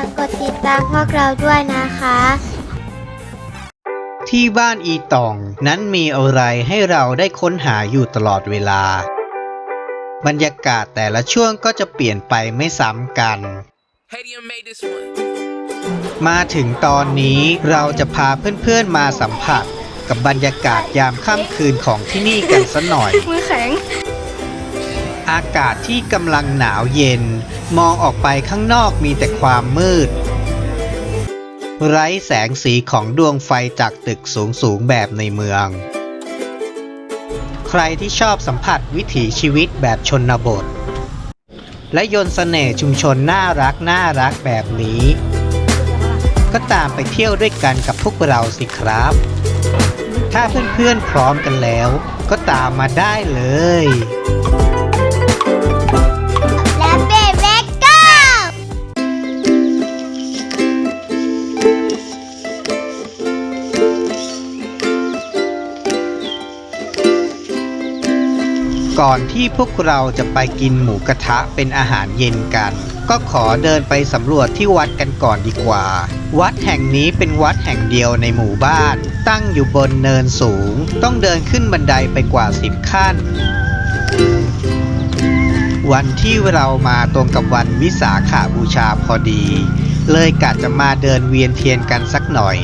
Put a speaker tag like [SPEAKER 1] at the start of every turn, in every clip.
[SPEAKER 1] ากกดติดตามพวกเราด้วยนะคะ
[SPEAKER 2] ที่บ้านอีตองนั้นมีอะไรให้เราได้ค้นหาอยู่ตลอดเวลา บรรยากาศแต่ละช่วงก็จะเปลี่ยนไปไม่ซ้ำกัน
[SPEAKER 3] Hadium made this one.
[SPEAKER 2] มาถึงตอนนี้เราจะพาเพื่อนๆมาสัมผัส กับบรรยากาศยามค่ำคืนของที่นี่กันสัหน่อย
[SPEAKER 4] มือแข็ง
[SPEAKER 2] อากาศที่กำลังหนาวเย็น มองออกไปข้างนอกมีแต่ความมืด ไร้แสงสีของดวงไฟจากตึกสูงๆแบบในเมือง ใครที่ชอบสัมผัสวิถีชีวิตแบบชนบท และยนต์เสน่ห์ชุมชนน่ารักน่ารักแบบนี้ ก็ตามไปเที่ยวด้วยกันกับพวกเราสิครับ ถ้าเพื่อนๆพร้อมกันแล้วก็ตามมาได้เลย
[SPEAKER 1] ก่
[SPEAKER 2] อนที่พวกเราจะไปกินหมูกระทะเป็นอาหารเย็นกัน ก็ขอเดินไปสำรวจที่วัดกันก่อนดีกว่า วัดแห่งนี้เป็นวัดแห่งเดียวในหมู่บ้าน ตั้งอยู่บนเนินสูง ต้องเดินขึ้นบันไดไปกว่า 10 ขั้น วันที่เรามาตรงกับวันวิสาขาบูชาพอดี เลยกะจะมาเดินเวียนเทียนกันสักหน่อย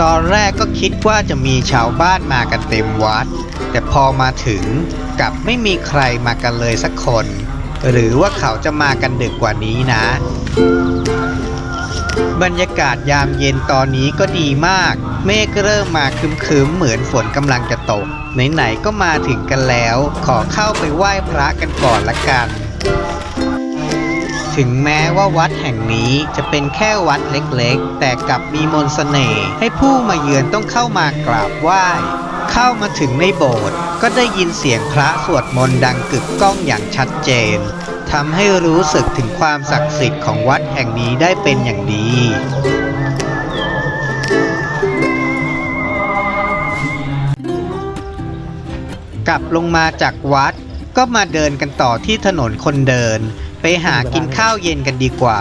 [SPEAKER 2] ตอนแรกก็คิดว่าจะมีชาวบ้านมากันเต็มวัด แต่พอมาถึงกลับไม่มีใครมากันเลยสักคน หรือว่าเขาจะมากันดึกกว่านี้นะ บรรยากาศยามเย็นตอนนี้ก็ดีมาก เมฆเริ่มมาคึมๆเหมือนฝนกำลังจะตก ไหนๆก็มาถึงกันแล้ว ขอเข้าไปไหว้พระกันก่อนละกัน ถึงแม้ว่าวัดแห่งนี้จะเป็นแค่วัดเล็กๆ แต่กลับมีมนต์เสน่ห์ให้ผู้มาเยือนต้องเข้ามากราบไหว้ เข้ามาถึงในโบสถ์ก็ได้ยินเสียงพระสวดมนต์ดังกึกก้องอย่างชัดเจนทำให้รู้สึกถึงความศักดิ์สิทธิ์ของวัดแห่งนี้ได้เป็นอย่างดีกลับลงมาจากวัดก็มาเดินกันต่อที่ถนนคนเดิน ไปหากินข้าวเย็นกันดีกว่า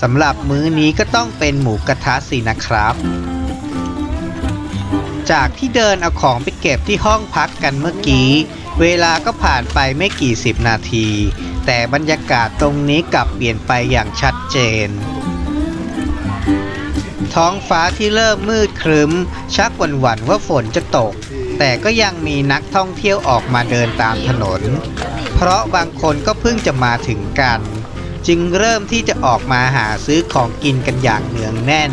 [SPEAKER 2] สำหรับมื้อนี้ก็ต้องเป็นหมูกระทะสินะครับ จากที่เดินเอาของไปเก็บที่ห้องพักกันเมื่อกี้ เวลาก็ผ่านไปไม่กี่สิบนาที แต่บรรยากาศตรงนี้กลับเปลี่ยนไปอย่างชัดเจน ท้องฟ้าที่เริ่มมืดครึ้ม ชักหวั่นๆว่าฝนจะตก แต่ก็ยังมีนักท่องเที่ยวออกมาเดินตามถนน เพราะบางคนก็เพิ่งจะมาถึงกัน จึงเริ่มที่จะออกมาหาซื้อของกินกันอย่างเนืองแน่น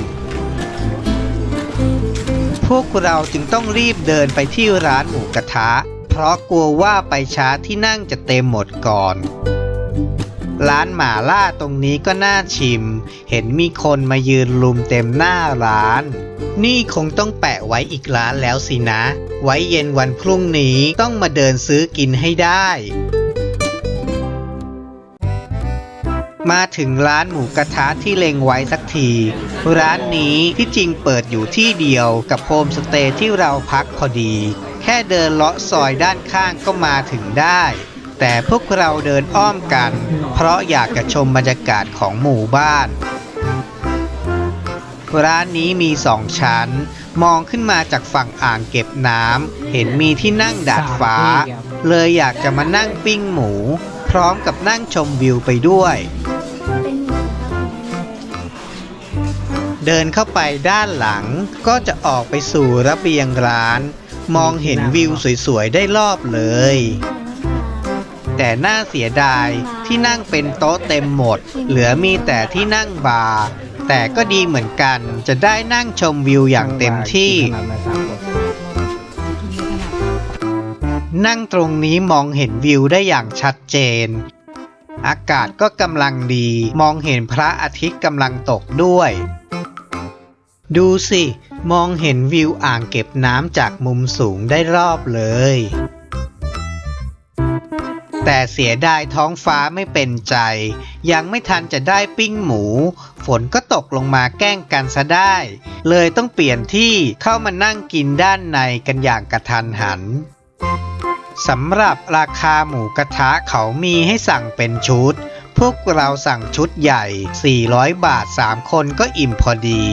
[SPEAKER 2] พวกเราจึงต้องรีบเดินไปที่ร้านหมูกระทะ เพราะกลัวว่าไปช้าที่นั่งจะเต็มหมดก่อน ร้านหมาล่าตรงนี้ก็น่าชิม เห็นมีคนมายืนลุมเต็มหน้าร้าน นี่คงต้องแปะไว้อีกร้านแล้วสินะ ไว้เย็นวันพรุ่งนี้ต้องมาเดินซื้อกินให้ได้ มาถึงร้านหมูกระทะที่เล็งไว้สักที ร้านนี้ที่จริงเปิดอยู่ที่เดียวกับโฮมสเตย์ที่เราพักพอดี แค่เดินเลาะซอยด้านข้างก็มาถึงได้ แต่พวกเราเดินอ้อมกัน เพราะอยากจะชมบรรยากาศของหมู่บ้าน ร้านนี้มีสองชั้น มองขึ้นมาจากฝั่งอ่างเก็บน้ำเห็นมีที่นั่งดาดฟ้า เลยอยากจะมานั่งปิ้งหมู พร้อมกับนั่งชมวิวไปด้วย เดินเข้าไปด้านหลังก็จะออกไปสู่ระเบียงร้าน มองเห็นวิวสวยๆได้รอบเลย แต่น่าเสียดายที่นั่งเป็นโต๊ะเต็มหมด เหลือมีแต่ที่นั่งบาร์แต่ก็ดีเหมือนกันจะได้นั่งชมวิวอย่างเต็มที่ นั่งตรงนี้มองเห็นวิวได้อย่างชัดเจน อากาศก็กำลังดี มองเห็นพระอาทิตย์กำลังตกด้วย ดูสิ มองเห็นวิวอ่างเก็บน้ำจากมุมสูงได้รอบเลย แต่เสียดายท้องฟ้าไม่เป็นใจ ยังไม่ทันจะได้ปิ้งหมู ฝนก็ตกลงมาแกล้งกันซะได้ เลยต้องเปลี่ยนที่เข้ามานั่งกินด้านในกันอย่างกระทันหันสำหรับราคาหมูกระทะเขามีให้สั่งเป็นชุด พวกเราสั่งชุดใหญ่ 400 บาท 3 คนก็อิ่มพอดี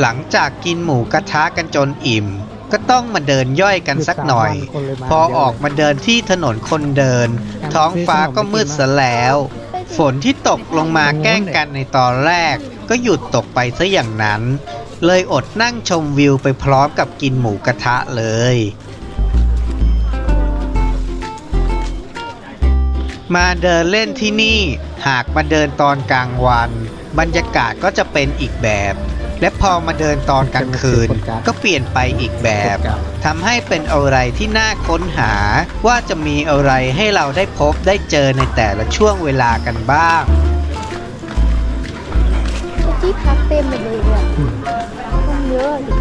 [SPEAKER 2] หลังจากกินหมูกระทะกันจนอิ่ม ก็ต้องมาเดินย่อยกันสักหน่อย พอออกมาเดินที่ถนนคนเดิน ท้องฟ้าก็มืดซะแล้ว ฝนที่ตกลงมาแกล้งกันในตอนแรก ก็หยุดตกไปซะอย่างนั้น เลยอดนั่งชมวิวไปพร้อมกับกินหมูกระทะเลย มาเดินเล่นที่นี่หากมาเดินตอนกลางวัน บรรยากาศก็จะเป็นอีกแบบ และพอมาเดินตอนกลางคืน ก็เปลี่ยนไปอีกแบบทำให้เป็นอะไรที่น่าค้นหา ว่าจะมีอะไรให้เราได้พบได้เจอในแต่ละช่วงเวลากันบ้าง
[SPEAKER 1] ที่พักเต็มไปเลยอะคนเยอะดิ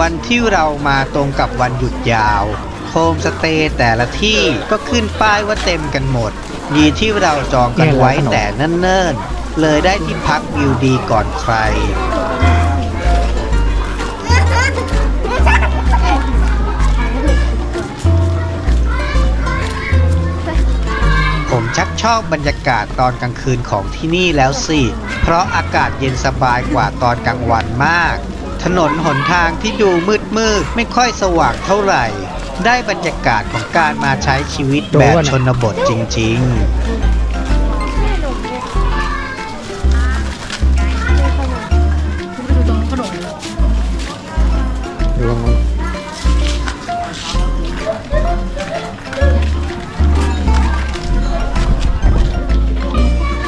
[SPEAKER 2] วันที่เรามาตรงกับวันหยุดยาว โฮมสเตย์แต่ละที่ก็ขึ้นป้ายว่าเต็มกันหมด ดีที่เราจองกันไว้แต่เนิ่นๆ เลยได้ที่พักวิวดีก่อนใคร ผมชักชอบบรรยากาศตอนกลางคืนของที่นี่แล้วสิ เพราะอากาศเย็นสบายกว่าตอนกลางวันมากถนนหนทางที่ดูมืดมืดไม่ค่อยสว่างเท่าไหร่ ได้บรรยากาศของการมาใช้ชีวิตแบบชนบทจริงๆ
[SPEAKER 4] ดูตรงนู้น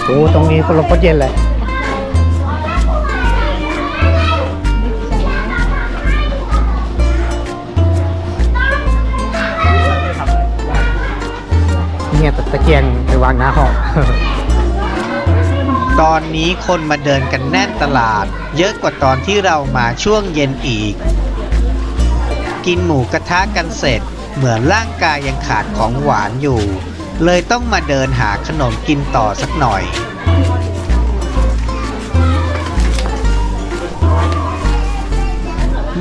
[SPEAKER 4] โอ้ตรงนี้ก็ลมก็เย็นเลย เนี่ยตะเกียงไปวางหน้าห้อง
[SPEAKER 2] ตอนนี้คนมาเดินกันแน่นตลาด เยอะกว่าตอนที่เรามาช่วงเย็นอีก กินหมูกระทะกันเสร็จ เหมือนร่างกายยังขาดของหวานอยู่ เลยต้องมาเดินหาขนมกินต่อสักหน่อย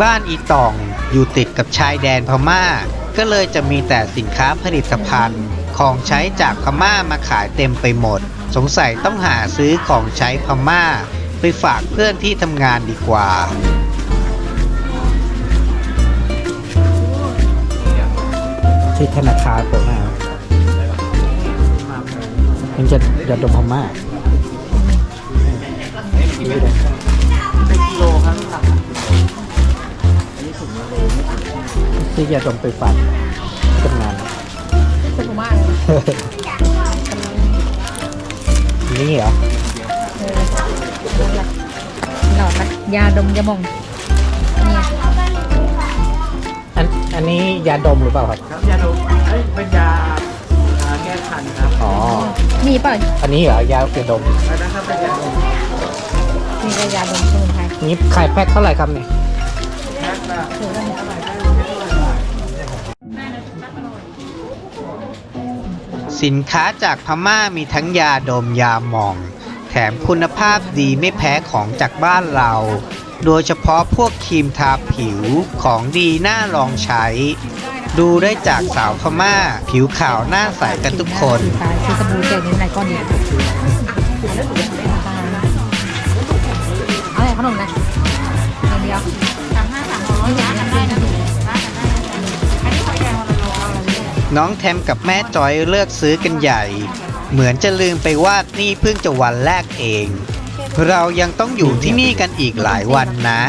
[SPEAKER 2] บ้านอีตองอยู่ติดกับชายแดนพม่า ก็เลยจะมีแต่สินค้าผลิตภัณฑ์ ของใช้จากพม่ามาขายเต็มไปหมด สงสัยต้องหาซื้อของใช้พม่า ไปฝากเพื่อนที่ทำงานดีกว่า
[SPEAKER 4] ที่ธนาคารผมนะมันจะจะดมพม่าที่จะดมไปฝันทำงาน
[SPEAKER 5] เป็นผมมากเลย
[SPEAKER 4] นี่เหรอ
[SPEAKER 5] หลอดนะยาดมยาหมองเนี่ย
[SPEAKER 4] อันอันนี้ยาดมหรือเปล่าครับ
[SPEAKER 6] ครับยาดมเอ้ยเป็นยาอ่าแก้คันครับ
[SPEAKER 4] อ๋อ
[SPEAKER 5] มีเปล่า
[SPEAKER 4] อันนี้เหรอยาเกดม
[SPEAKER 6] แล้วนะครับเป็นยาดม
[SPEAKER 5] มีแต่ยาดมสมุนไพร
[SPEAKER 4] นี่ขายแพ็คเท่าไหร่ครับเนี่ย
[SPEAKER 6] แพ็คละ
[SPEAKER 5] ถือว่าเนี่ย
[SPEAKER 2] สินค้าจากพม่ามีทั้งยาดมยาหม่อง แถมคุณภาพดีไม่แพ้ของจากบ้านเรา โดยเฉพาะพวกครีมทาผิวของดีน่าลองใช้ ดูได้จากสาวพม่า ผิวขาวหน้าใสกันทุกคน
[SPEAKER 5] ตายคือสบู่แจกนี้ไหนก้อนเดียวอาอะไรขนมนะอย่างเดียว น้อง
[SPEAKER 2] แทมกับแม่จอยเลือกซื้อกันใหญ่ เหมือนจะลืมไปว่านี่เพิ่งจะวันแรกเอง เรายังต้องอยู่ที่นี่กันอีกหลายวันนะ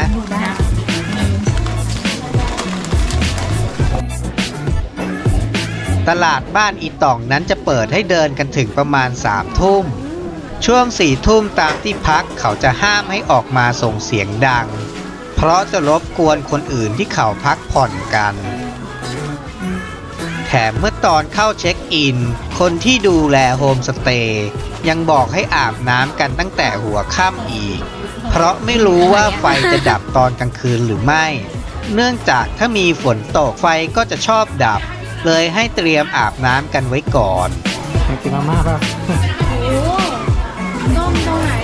[SPEAKER 2] ตลาดบ้านอีต่องนั้นจะเปิดให้เดินกันถึงประมาณสามทุ่ม ช่วงสี่ทุ่มตามที่พักเขาจะห้ามให้ออกมาส่งเสียงดัง เพราะจะรบกวนคนอื่นที่เขาพักผ่อนกัน ถมเมื่อตอนเข้าเช็คอิน คนที่ดูแลโฮมสเตย์ยังบอกให้อาบน้ำกันตั้งแต่หัวค่ำอีก เพราะไม่รู้ว่าไฟจะดับตอนกลางคืนหรือไม่ เนื่องจากถ้ามีฝนตกไฟก็จะชอบดับ เลยให้เตรียมอาบน้ำกันไว้ก่อน
[SPEAKER 4] กินมาม่าเปล่า
[SPEAKER 1] ต้มชอบมาก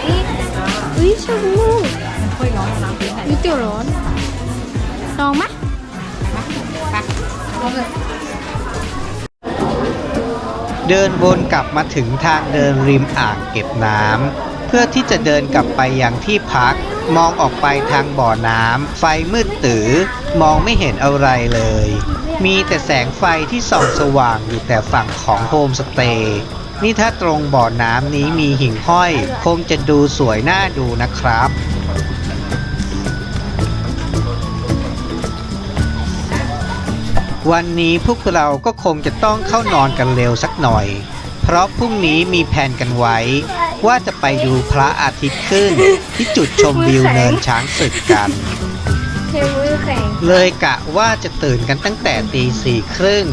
[SPEAKER 5] มันค่อยร้อนน้ำเปรี้ยวใส่
[SPEAKER 1] วิเตี๋ยวร้อนลองไหม
[SPEAKER 5] ไปเอาเลย
[SPEAKER 2] เดินวนกลับมาถึงทางเดินริมอ่างเก็บน้ำเพื่อที่จะเดินกลับไปยังที่พัก มองออกไปทางบ่อน้ำไฟมืดตื้อมองไม่เห็นอะไรเลย มีแต่แสงไฟที่ส่องสว่างอยู่แต่ฝั่งของโฮมสเตย์นี่ถ้าตรงบ่อน้ำนี้มีหิ่งห้อย คงจะดูสวยน่าดูนะครับ วันนี้พวกเราก็คงจะต้องเข้านอนกันเร็วสักหน่อย เพราะพรุ่งนี้มีแผนกันไว้ ว่าจะไปดูพระอาทิตย์ขึ้น ที่จุดชมวิวเนินช้างศึกกัน
[SPEAKER 1] เทมือแข็ง
[SPEAKER 2] เลยกะว่าจะตื่นกันตั้งแต่ตีสี่ครึ่ง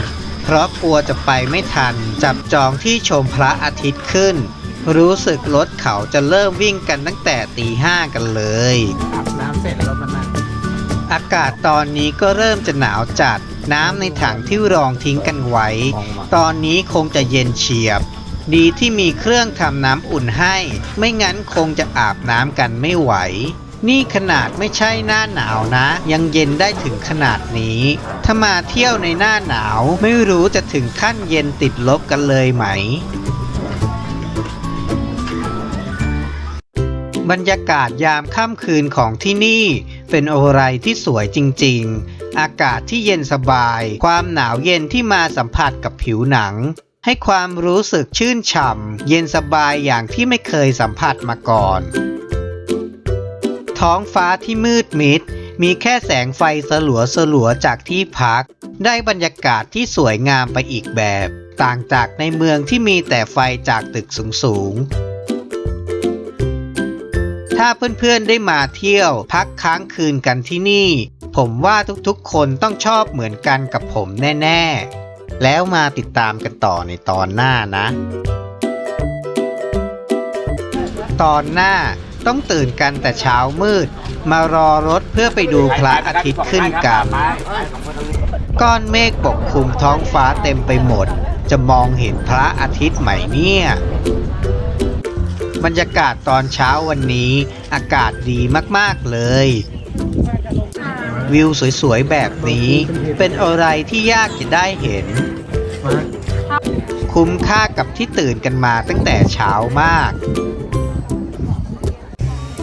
[SPEAKER 2] เพราะกลัวจะไปไม่ทันจับจองที่ชมพระอาทิตย์ขึ้น รู้สึกรถเขาจะเริ่มวิ่งกันตั้งแต่ตีห้ากันเลย
[SPEAKER 6] อาบน้ำเสร็จแล้วมันนั่ง
[SPEAKER 2] อากาศตอนนี้ก็เริ่มจะหนาวจัด น้ำในถังที่รองทิ้งกันไว้ ตอนนี้คงจะเย็นเฉียบ ดีที่มีเครื่องทำน้ำอุ่นให้ ไม่งั้นคงจะอาบน้ำกันไม่ไหว นี่ขนาดไม่ใช่หน้าหนาวนะ ยังเย็นได้ถึงขนาดนี้ ถ้ามาเที่ยวในหน้าหนาวไม่รู้จะถึงขั้นเย็นติดลบกันเลยไหมบรรยากาศยามค่ำคืนของที่นี่เป็นอะไรที่สวยจริง ๆ อากาศที่เย็นสบาย ความหนาวเย็นที่มาสัมผัสกับผิวหนัง ให้ความรู้สึกชื่นฉ่ำเย็นสบายอย่างที่ไม่เคยสัมผัสมาก่อน ท้องฟ้าที่มืดมิด มีแค่แสงไฟสลัวสลัวๆจากที่พัก ได้บรรยากาศที่สวยงามไปอีกแบบ ต่างจากในเมืองที่มีแต่ไฟจากตึกสูงๆ ถ้าเพื่อนๆได้มาเที่ยวพักค้างคืนกันที่นี่ ผมว่าทุกๆคนต้องชอบเหมือนกันกับผมแน่ ๆ แล้วมาติดตามกันต่อในตอนหน้านะ ตอนหน้าต้องตื่นกันแต่เช้ามืด มารอรถเพื่อไปดูพระอาทิตย์ขึ้นกัน ก้อนเมฆปกคลุมท้องฟ้าเต็มไปหมด จะมองเห็นพระอาทิตย์ไหมเนี่ย บรรยากาศตอนเช้าวันนี้ อากาศดีมากๆเลย วิวสวยๆ แบบนี้ เป็นอะไรที่ยากจะได้เห็น คุ้มค่ากับที่ตื่นกันมาตั้งแต่เช้ามาก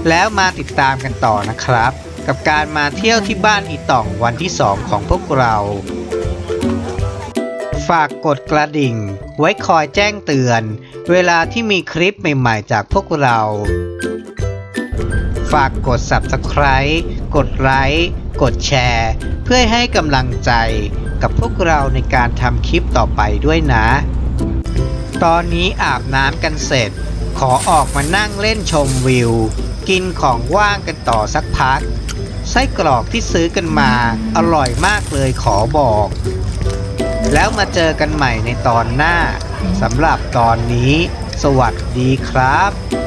[SPEAKER 2] แล้วมาติดตามกันต่อนะครับ กับการมาเที่ยวที่บ้านอีต่องวันที่2ของพวกเรา ฝากกดกระดิ่ง ไว้คอยแจ้งเตือน เวลาที่มีคลิปใหม่ๆจากพวกเรา ฝากกด Subscribe กดไลค์กดแชร์ เพื่อให้กำลังใจกับพวกเราในการทำคลิปต่อไปด้วยนะ ตอนนี้อาบน้ำกันเสร็จ ขอออกมานั่งเล่นชมวิว กินของว่างกันต่อสักพักไส้กรอกที่ซื้อกันมาอร่อยมากเลยขอบอก แล้วมาเจอกันใหม่ในตอนหน้าสำหรับตอนนี้ สวัสดีครับ